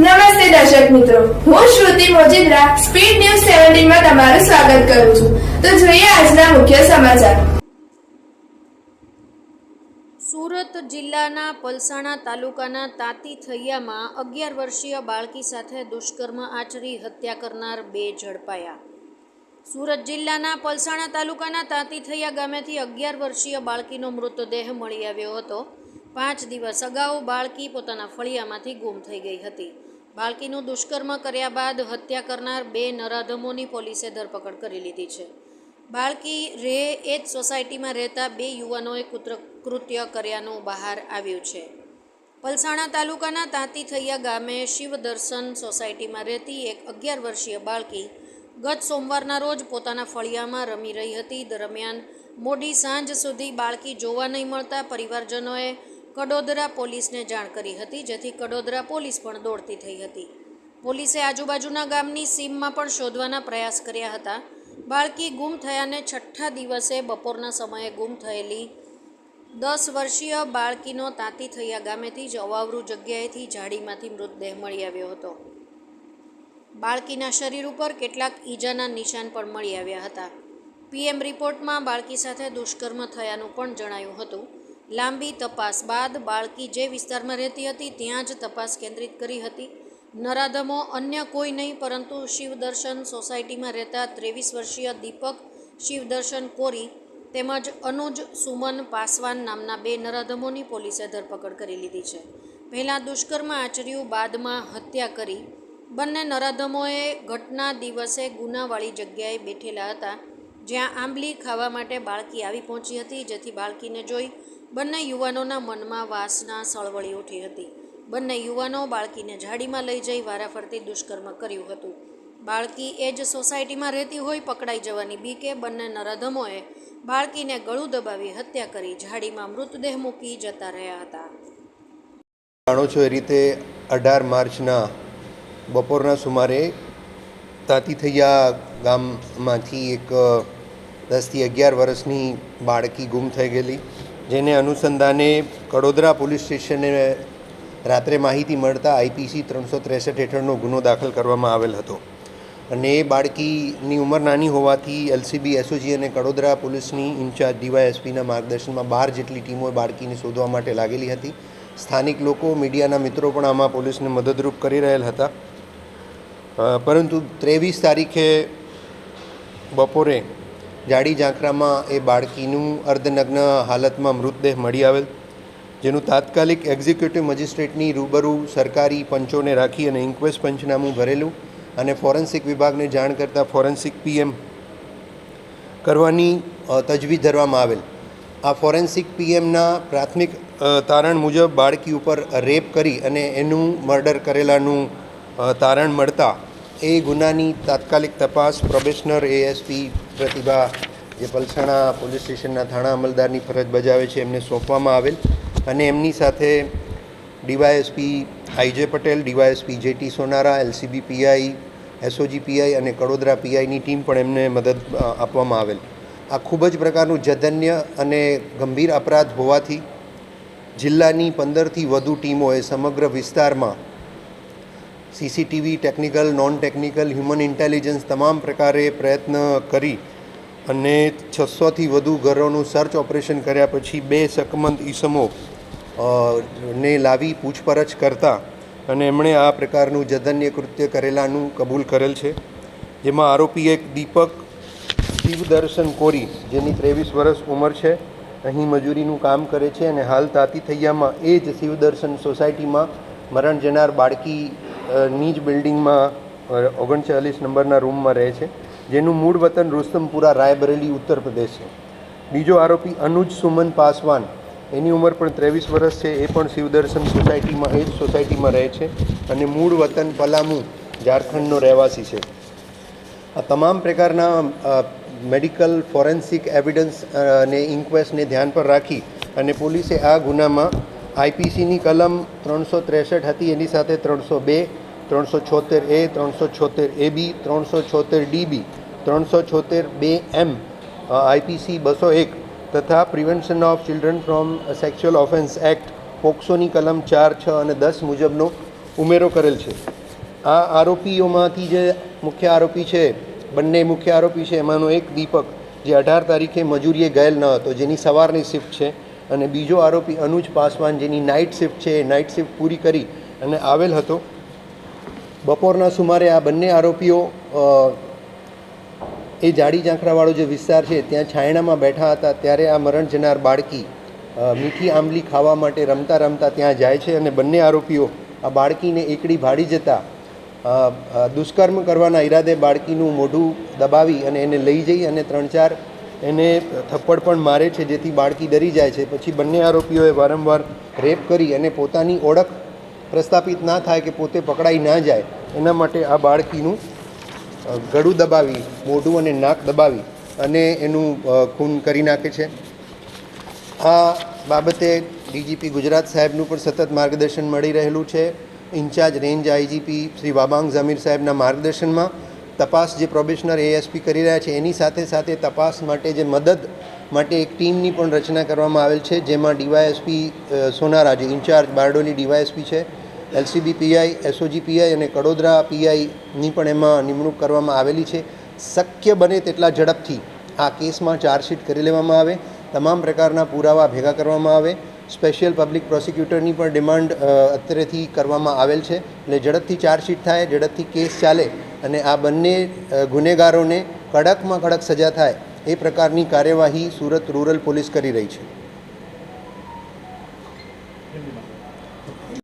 નમસ્તે દર્શક મિત્રો. હું શ્રુતિ મોજીદ્રા, સ્પીડ ન્યૂઝ સેવન્ટીનમાં તમારું સ્વાગત કરું છું. તો જોઈએ આજના મુખ્ય સમાચાર. સુરત જિલ્લાના પલસાણા તાલુકાના તાતી થૈયામાં અગિયાર વર્ષીય બાળકી સાથે દુષ્કર્મ આચરી હત્યા કરનાર બે ઝડપાયા. સુરત જિલ્લાના પલસાણા તાલુકાના તાતી થૈયા ગામેથી અગિયાર વર્ષીય બાળકીનો મૃતદેહ મળી આવ્યો હતો. પાંચ દિવસ અગાઉ બાળકી પોતાના ફળિયામાંથી ગુમ થઈ ગઈ હતી. બાળકીનું દુષ્કર્મ કર્યા બાદ હત્યા કરનાર બે નરાધમોની પોલીસે ધરપકડ કરી લીધી છે. બાળકી રે એ જ સોસાયટીમાં રહેતા બે યુવાનોએ કુત્ર, કૃત્ય કર્યાનું બહાર આવ્યું છે. પલસાણા તાલુકાના તાંતી થૈયા ગામે શિવદર્શન સોસાયટીમાં રહેતી એક અગિયાર વર્ષીય બાળકી ગત સોમવારના રોજ પોતાના ફળિયામાં રમી રહી હતી. દરમિયાન મોડી સાંજ સુધી બાળકી જોવા નહીં મળતા પરિવારજનોએ કડોદરા પોલીસને જાણ કરી હતી, જેથી કડોદરા પોલીસ પણ દોડતી થઈ હતી. પોલીસે આજુબાજુના ગામની સીમમાં પણ શોધવાના પ્રયાસ કર્યા હતા. બાળકી ગુમ થયાને છઠ્ઠા દિવસે બપોરના સમયે ગુમ થયેલી દસ વર્ષીય બાળકીનો તાતી થયા ગામેથી જ અવાવરૂ જગ્યાએથી ઝાડીમાંથી મૃતદેહ મળી આવ્યો હતો. બાળકીના શરીર ઉપર કેટલાક ઈજાના નિશાન પણ મળી આવ્યા હતા. પીએમ રિપોર્ટમાં બાળકી સાથે દુષ્કર્મ થયાનું પણ જણાયું હતું. લાંબી તપાસ બાદ બાળકી જે વિસ્તારમાં રહેતી હતી ત્યાં જ તપાસ કેન્દ્રિત કરી હતી. નરાધમો અન્ય કોઈ નહીં, પરંતુ શિવદર્શન સોસાયટીમાં રહેતા ત્રેવીસ વર્ષીય દીપક શિવદર્શન કોરી તેમજ અનુજ સુમન પાસવાન નામના બે નરાધમોની પોલીસે ધરપકડ કરી લીધી છે. પહેલાં દુષ્કર્મ આચર્યું, બાદમાં હત્યા કરી. બંને નરાધમોએ ઘટના દિવસે ગુનાવાળી જગ્યાએ બેઠેલા હતા. જ્યાં આંબલી ખાવા માટે બાળકી આવી પહોંચી હતી, જેથી બાળકીને જોઈ બંને યુવાનોના મનમાં વાસના સળવળી ઉઠી હતી. બંને યુવાનો બાળકીને ઝાડીમાં લઈ જઈ વારાફરતી દુષ્કર્મ કર્યું હતું. બાળકી એ જ સોસાયટીમાં રહેતી હોય પકડાઈ જવાની બીકે બંને નરાધમોએ બાળકીને ગળું દબાવી હત્યા કરી ઝાડીમાં મૃતદેહ મૂકી જતા રહ્યા હતા. જાણો છો એ રીતે અઢાર માર્ચના બપોરના સુમારે તાતીથૈયા ગામમાંથી એક દસથી અગિયાર વર્ષની બાળકી ગુમ થઈ ગયેલી, જેને અનુસંધાને કડોદરા પોલીસ સ્ટેશને રાત્રે માહિતી મળતા આઈપીસી ત્રણસો ત્રેસઠ હેઠળનો ગુનો દાખલ કરવામાં આવેલ હતો. અને એ બાળકીની ઉંમર નાની હોવાથી એલસીબી, એસઓજી અને કડોદરા પોલીસની ઇન્ચાર્જ ડીવાયએસપીના માર્ગદર્શનમાં બાર જેટલી ટીમો બાળકીને શોધવા માટે લાગેલી હતી. સ્થાનિક લોકો, મીડિયાના મિત્રો પણ આમાં પોલીસને મદદરૂપ કરી રહેલ હતા. પરંતુ ત્રેવીસ તારીખે બપોરે જાડી ઝાંખરામાં એ બાળકીનું અર્ધનગ્ન હાલતમાં મૃતદેહ મળી આવેલ, જેનું તાત્કાલિક એક્ઝિક્યુટિવ મજિસ્ટ્રેટની રૂબરૂ સરકારી પંચોને રાખી અને ઇન્ક્વેસ્ટ પંચનામું ભરેલું અને ફોરેન્સિક વિભાગને જાણ કરતાં ફોરેન્સિક પીએમ કરવાની તજવીજ ધરવામાં આવેલ. આ ફોરેન્સિક પીએમના પ્રાથમિક તારણ મુજબ બાળકી ઉપર રેપ કરી અને એનું મર્ડર કરેલાનું તારણ મળતા એ ગુનાની તાત્કાલિક તપાસ પ્રોબેશનર એએસપી પ્રતિભા જે પલસાણા પોલીસ સ્ટેશનના થાણા અમલદારની ફરજ બજાવે છે, એમને સોંપવામાં આવેલ. અને એમની સાથે DYSP IJ Patel, DYSP JT Sonara, LCB PI, SOG PI અને કડોદરા પીઆઈની ટીમ પણ એમને મદદ આપવામાં આવેલ. આ ખૂબ જ પ્રકારનું જધન્ય અને ગંભીર અપરાધ હોવાથી જિલ્લાની પંદરથી વધુ ટીમોએ સમગ્ર વિસ્તારમાં CCTV, technical non technical human intelligence તમામ પ્રકારે પ્રયત્ન કરી અને છસોથી વધુ ઘરોનું સર્ચ ઓપરેશન કર્યા પછી બે શકમંદ ઈસમો ને લાવી પૂછપરછ કરતા અને એમણે આ પ્રકારનું જધન્ય કૃત્ય કરેલાનું કબૂલ કરેલ છે. જેમાં આરોપી એક દીપક શિવદર્શન કોરી, જેની ત્રેવીસ વર્ષ ઉંમર છે, અહીં મજૂરીનું કામ કરે છે અને હાલ તાતી થૈયામાં એ જ શિવદર્શન સોસાયટીમાં મરણ જનાર બાળકી અ, ની જ બિલ્ડિંગમાં ઓગણચાલીસ નંબરના રૂમમાં રહે છે. જેનું મૂળ વતન રુસ્તમપુરા રાયબરેલી ઉત્તર પ્રદેશ છે. બીજો આરોપી અનુજ સુમન પાસવાન એની ઉંમર પણ ત્રેવીસ વર્ષ છે એ પણ શિવદર્શન સોસાયટીમાં એ જ સોસાયટીમાં રહે છે અને મૂળ વતન પલામુ ઝારખંડનો રહેવાસી છે. આ તમામ પ્રકારના મેડિકલ ફોરેન્સિક એવિડન્સ અને ઇન્ક્વેસ્ટને ધ્યાન પર રાખી અને પોલીસે આ ગુનામાં આઈપીસીની કલમ ત્રણસો ત્રેસઠ હતી એની સાથે ત્રણસો બે ત્રણસો છોતેર એ, ત્રણસો છોતેર એ બી, ત્રણસો છોતેર ડીબી ત્રણસો છોતેર બે એમ આઈપીસી બસો એક તથા prevention of children from sexual offence act પોક્સોની કલમ ચાર, છ અને દસ મુજબનો ઉમેરો કરેલ છે. આ આરોપીઓમાંથી જે મુખ્ય આરોપી છે, બંને મુખ્ય આરોપી છે, એમાંનો એક દીપક જે અઢાર તારીખે મજૂરીએ ગયેલ ન હતો, જેની સવારની શિફ્ટ છે અને બીજો આરોપી અનુજ પાસવાન જેની નાઇટ શિફ્ટ છે, એ નાઇટ શિફ્ટ પૂરી કરી અને આવેલ હતો. બપોરના સુમારે આ બંને આરોપીઓ એ જાડી ઝાંખરાવાળો જે વિસ્તાર છે, ત્યાં છાયણામાં બેઠા હતા, ત્યારે આ મરણ જનાર બાળકી મીઠી આંબલી ખાવા માટે રમતા રમતા ત્યાં જાય છે અને બંને આરોપીઓ આ બાળકીને એકડી ભાડી જતા દુષ્કર્મ કરવાના ઈરાદે બાળકીનું મોઢું દબાવી અને એને લઈ જઈ અને ત્રણ ચાર એને થપ્પડ પણ મારે છે, જેથી બાળકી ડરી જાય છે. પછી બંને આરોપીઓએ વારંવાર રેપ કરી અને પોતાની ઓળખ પ્રસ્થાપિત ના થાય કે પોતે પકડાઈ ના જાય, એના માટે આ બાળકીનું ગળું દબાવી, મોઢું અને નાક દબાવી અને એનું ખૂન કરી નાખે છે. આ બાબતે ડીજીપી ગુજરાત સાહેબનું પણ સતત માર્ગદર્શન મળી રહેલું છે. In charge range IGP Shri Wabang Jamir સાહેબના માર્ગદર્શનમાં તપાસ જે પ્રોબેશનર એએસપી કરી રહ્યા છે, એની સાથે સાથે તપાસ માટે જે મદદ માટે એક ટીમની પણ રચના કરવામાં આવેલ છે, જેમાં ડીવાયએસપી સોનારા જે ઇન્ચાર્જ બારડોલી ડીવાયએસપી છે. એલસીબી પીઆઈ એસઓજી પીઆઈ અને કડોદરા પીઆઈની પણ એમાં નિમણૂક કરવામાં આવેલી છે. શક્ય બને તેટલા ઝડપથી આ કેસમાં ચાર્જશીટ કરી લેવામાં આવે. તમામ પ્રકારના પુરાવા ભેગા કરવામાં આવે. સ્પેશિયલ પબ્લિક પ્રોસિક્યુટરની પણ ડિમાન્ડ અત્યારેથી કરવામાં આવેલ છે. એટલે ઝડપથી ચાર્જશીટ થાય, ઝડપથી કેસ ચાલે અને આ બંને ગુનેગારોને કડકમાં કડક સજા થાય એ પ્રકારની કાર્યવાહી સુરત રૂરલ પોલીસ કરી રહી છે.